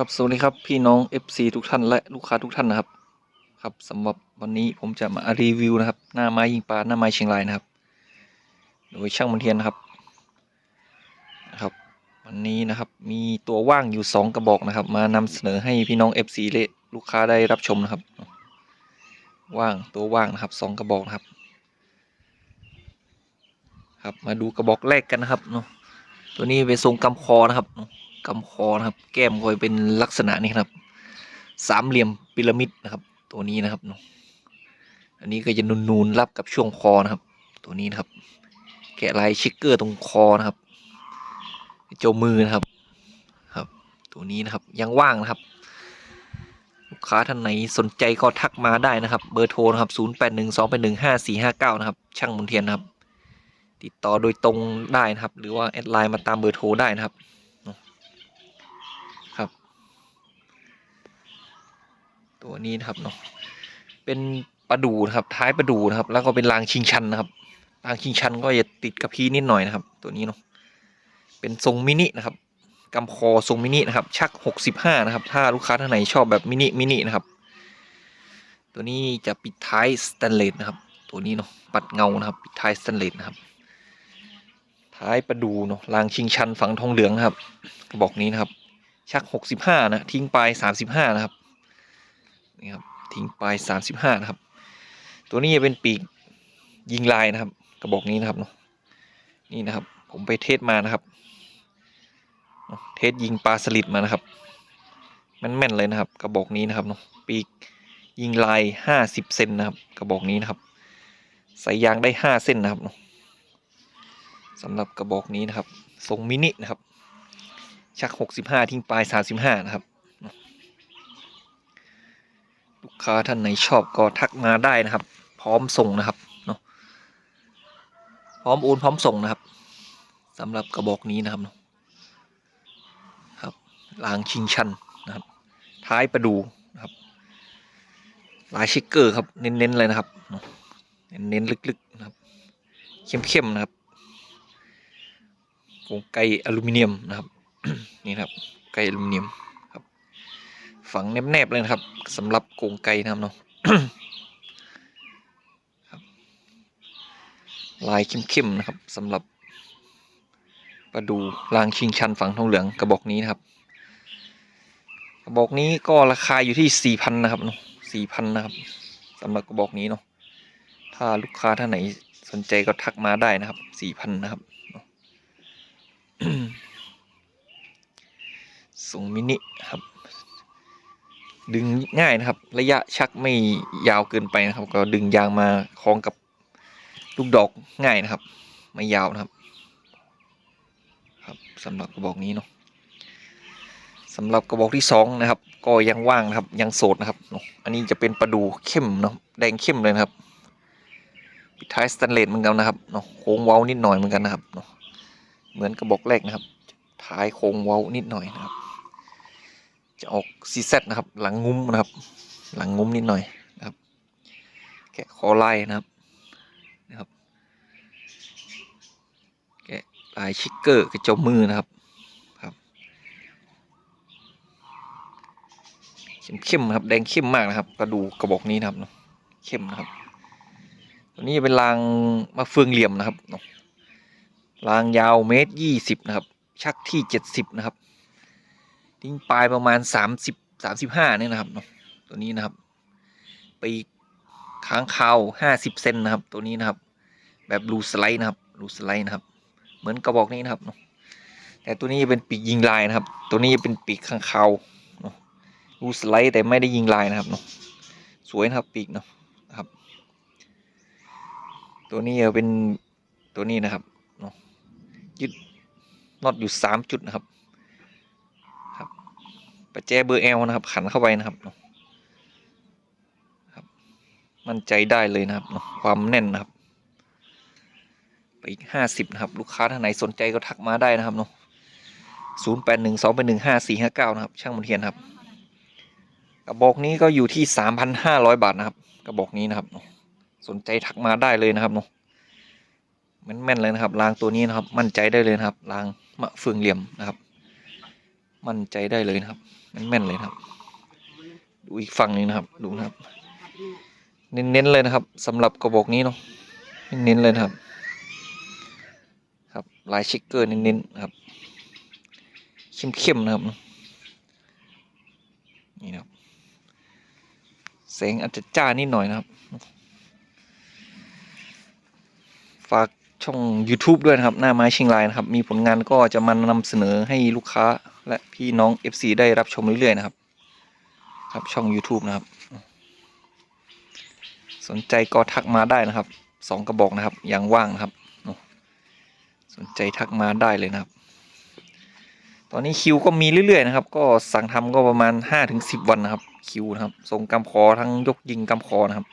ครับสวัสดีครับพี่น้อง FC ทุกท่านและลูกค้าทุกท่านนะครับ ครับสำหรับวันนี้ผมจะมารีวิวนะครับ หน้าไม้ยิงปลาหน้าไม้เชียงรายนะครับ โดยช่างมนเทียนนะครับนะครับ วันนี้นะครับมีตัวว่างอยู่สองกระบอกนะครับ มานำเสนอให้พี่น้อง FC และลูกค้าได้รับชมนะครับ ว่างตัวว่างนะครับสองกระบอกนะครับ ครับมาดูกระบอกแรกกันนะครับเนาะตัวนี้เป็นทรงกำคอนะครับเนาะ กำคอนะครับ แก้มคอยเป็นลักษณะนี้ครับ สามเหลี่ยมพีระมิดนะครับ ตัวนี้นะครับเนาะอันนี้ก็จะนูนๆรับกับช่วงคอนะครับ ตัวนี้นะครับ แกะลายชิกเกอร์ตรงคอนะครับเจ้ามือนะครับครับ ตัวนี้นะครับยังว่างนะครับ ลูกค้าท่านไหนสนใจก็ทักมาได้นะครับ เบอร์โทรนะครับ 0 8 1 2 8 1 5 4 5 9 นะครับ ช่างมุนเทียนนะครับ ติดต่อโดยตรงได้นะครับ หรือว่าแอดไลน์มาตามเบอร์โทรได้นะครับ ตัวนี้นะครับเนาะเป็นปลาดูนะครับท้ายปลาดูนะครับ แล้วก็เป็นรางชิงชันนะครับรางชิงชันก็จะติดกับพีนิดหน่อยนะครับ ตัวนี้เนาะเป็นทรงมินินะครับกำคอทรงมินินะครับชักหกสิบห้านะครับ ถ้าลูกค้าท่านไหนชอบแบบมินิมินินะครับ ตัวนี้จะปิดท้ายสแตนเลสนะครับ ตัวนี้เนาะปัดเงานะครับ ปิดท้ายสแตนเลสนะครับ ท้ายประดูเนาะรางชิงชันฝังทองเหลืองนะครับ กระบอกนี้นะครับ ชักหกสิบห้านะทิ้งไปลายสามสิบห้านะครับ นี่ครับทิ้งปลายสามสิบห้านะครับ ตัวนี้จะเป็นปีกยิงลายนะครับ กระบอกนี้นะครับเนาะนี่นะครับ ผมไปเทสมานะครับเนาะเทสยิงปลาสลิดมานะครับแม่นๆเลยนะครับ กระบอกนี้นะครับเนาะปีกยิงลายห้าสิบเซนนะครับ กระบอกนี้นะครับใส่ยางได้ห้าเส้นนะครับเนาะสำหรับกระบอกนี้นะครับ ทรงมินินะครับ ชักหกสิบห้าทิ้งปลายสามสิบห้านะครับ ลูก ค้าท่านไหนชอบก็ทักมาได้นะครับ พร้อมส่งนะครับเนาะพร้อมโอนพร้อมส่งนะครับสำหรับกระบอกนี้นะครับเนาะครับรางชิงชันนะครับ ท้ายประดูนะครับลายชิกเกอร์ครับเน้นๆเลยนะครับเน้นๆลึกๆนะครับ เข้มๆนะครับวงไกอลูมิเนียมนะครับนี่นะครับไก่อลูมิเนียม ฝังแนบๆเลยนะครับสำหรับกรงไก่นะครับเนาะลายเข้มๆนะครับสำหรับประดูรางชิงชันฝังทองเหลืองกระบอกนี้นะครับ กระบอกนี้ก็ราคาอยู่ที่สี่พันนะครับเนาะสี่พันนะครับสำหรับกระบอกนี้เนาะถ้าลูกค้าท่านไหนสนใจก็ทักมาได้นะครับสี่พันนะครับส่งมินิครับ ดึงง่ายนะครับ ระยะชักไม่ยาวเกินไปนะครับ ก็ดึงยางมาคล้องกับลูกดอกง่ายนะครับ ไม่ยาวนะครับ ครับสำหรับกระบอกนี้เนาะสำหรับกระบอกที่สองนะครับ ก็ยังว่างนะครับยังโสดนะครับเนาะอันนี้จะเป็นประดูเข้มเนาะแดงเข้มเลยนะครับปิดท้ายสแตนเลสเหมือนกันนะครับเนาะโค้งเว้านิดหน่อยเหมือนกันนะครับเนาะเหมือนกระบอกแรกนะครับท้ายโค้งเว้านิดหน่อยนะครับ จะออกซีเซนะครับ หลังงุ้มนะครับ หลังงุ้มนิดหน่อยนะครับ แกะคอไล่นะครับนะครับ แกะลายชิกเกอร์กระจมมือนะครับครับเข้มๆนะครับ แดงเข้มมากนะครับ กระดูกกระบอกนี้นะครับเข้มนะครับตัวนี้เป็นรางมะเฟืองเหลี่ยมนะครับรางยาวเมตรยี่สิบนะครับ ชักที่เจ็ดสิบนะครับ ทิ้งปลายประมาณสามสิบสามสิบห้าเนี่ยนะครับเนาะตัวนี้นะครับ ปีค้างคาวห้าสิบเซนนะครับ ตัวนี้นะครับ แบบรูสไลด์นะครับรูสไลด์นะครับ เหมือนกระบอกนี้นะครับเนาะแต่ตัวนี้เป็นปีกยิงลายนะครับ ตัวนี้เป็นปีกค้างคาวเนาะรูสไลด์แต่ไม่ได้ยิงลายนะครับเนาะสวยนะครับปีกเนาะนะครับ ตัวนี้จะเป็นตัวนี้นะครับเนาะยึดน็อตอยู่สามจุดนะครับ ประแจเบอร์ L นะครับ ขันเข้าไปนะครับครับ มั่นใจได้เลยนะครับความแน่นนะครับ ไปอีกห้าสิบนะครับ ลูกค้าท่านไหนสนใจก็ทักมาได้นะครับเนาะศูนย์แปดหนึ่งสองแปดหนึ่งห้าสี่ห้าเก้านะครับ ช่างมนเทียนครับกระบอกนี้ก็อยู่ที่สามพันห้าร้อยบาทนะครับกระบอกนี้นะครับสนใจทักมาได้เลยนะครับเนาะแม่นๆเลยนะครับรางตัวนี้นะครับ มั่นใจได้เลยนะครับรางมะเฟืองเหลี่ยมนะครับ มั่นใจได้เลยนะครับแม่นๆเลยนะครับ ดูอีกฝั่งหนึงนะครับ ดูนะครับ เน้นๆเลยนะครับสำหรับกระบอกนี้เนาะเน้นๆเลยนะครับ ครับลายชิกเกอร์เน้นๆนะครับ เข้มๆนะครับนี่นะครับแสงอาจจะจ้านิดหน่อยนะครับ ฝาก ช่อง YouTube ด้วยนะครับ หน้าไม้ชียงรายนะครับ มีผลงานก็จะมานำเสนอให้ลูกค้าและพี่น้อง FC ได้รับชมเรื่อยๆนะครับ ครับช่อง YouTube นะครับ สนใจก็ทักมาได้นะครับสองกระบอกนะครับยังว่างนะครับ สนใจทักมาได้เลยนะครับ ตอนนี้คิวก็มีเรื่อยๆนะครับ ก็สั่งทำก็ประมาณห้าถึงสิบวันนะครับ คิวนะครับส่งกำคอทั้งยกยิงกำคอนะครับ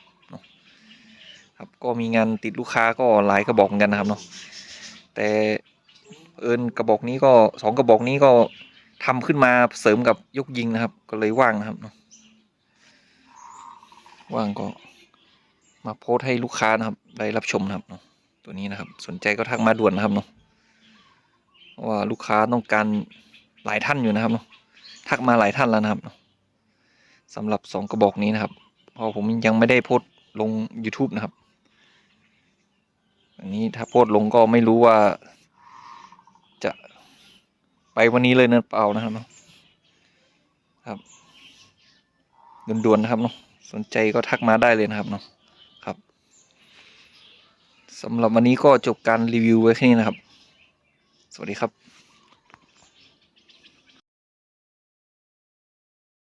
ครับก็มีงานติดลูกค้าก็หลายกระบอกเหมือนกันนะครับเนาะแต่เอิญกระบอกนี้ก็สองกระบอกนี้ก็ทำขึ้นมาเสริมกับยกยิงนะครับ ก็เลยว่างนะครับเนาะว่างก็มาโพสต์ให้ลูกค้านะครับ ได้รับชมนะครับเนาะตัวนี้นะครับ สนใจก็ทักมาด่วนนะครับเนาะว่าลูกค้าต้องการหลายท่านอยู่นะครับเนาะทักมาหลายท่านแล้วนะครับเนาะสำหรับสองกระบอกนี้นะครับเพราะผมยังไม่ได้โพสลง YouTube นะครับ อันนี้ถ้าโพดลงก็ไม่รู้ว่า จะไปวันนี้เลยเนอะเปล่านะครับเนาะครับด่วนๆนะครับเนาะสนใจก็ทักมาได้เลยนะครับเนาะครับสำหรับวันนี้ก็จบการรีวิวไว้แค่นี้นะครับ สวัสดีครับ